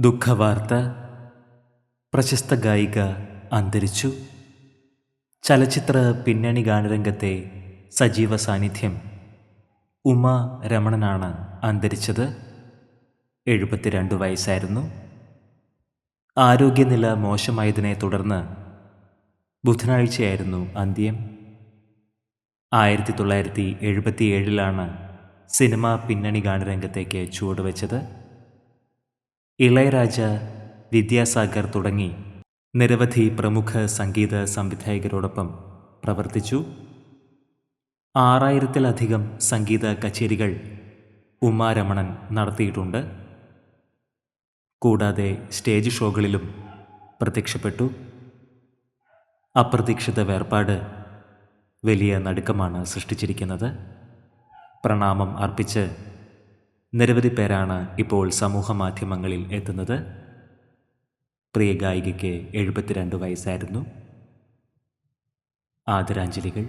ദുഃഖവാർത്ത പ്രശസ്ത ഗായിക അന്തരിച്ചു. ചലച്ചിത്ര പിന്നണി ഗാനരംഗത്തെ സജീവ സാന്നിധ്യം ഉമ രമണനാണ് അന്തരിച്ചത്. എഴുപത്തിരണ്ട് വയസ്സായിരുന്നു. ആരോഗ്യനില മോശമായതിനെ തുടർന്ന് ബുധനാഴ്ചയായിരുന്നു അന്ത്യം. ആയിരത്തി തൊള്ളായിരത്തി എഴുപത്തിയേഴിലാണ് സിനിമ പിന്നണി ഗാനരംഗത്തേക്ക് ചുവടുവെച്ചത്. ഇളയരാജ വിദ്യാസാഗർ തുടങ്ങി നിരവധി പ്രമുഖ സംഗീത സംവിധായകരോടൊപ്പം പ്രവർത്തിച്ചു. ആറായിരത്തിലധികം സംഗീത കച്ചേരികൾ ഉമാരമണൻ നടത്തിയിട്ടുണ്ട്. കൂടാതെ സ്റ്റേജ് ഷോകളിലും പ്രത്യക്ഷപ്പെട്ടു. അപ്രതീക്ഷിത വേർപാട് വലിയ നടുക്കമാണ് സൃഷ്ടിച്ചിരിക്കുന്നത്. പ്രണാമം അർപ്പിച്ച് നിരവധി പേരാണ് ഇപ്പോൾ സമൂഹ മാധ്യമങ്ങളിൽ എത്തുന്നത്. പ്രിയ ഗായികയ്ക്ക് എഴുപത്തിരണ്ട് വയസ്സായിരുന്നു. ആദരാഞ്ജലികൾ.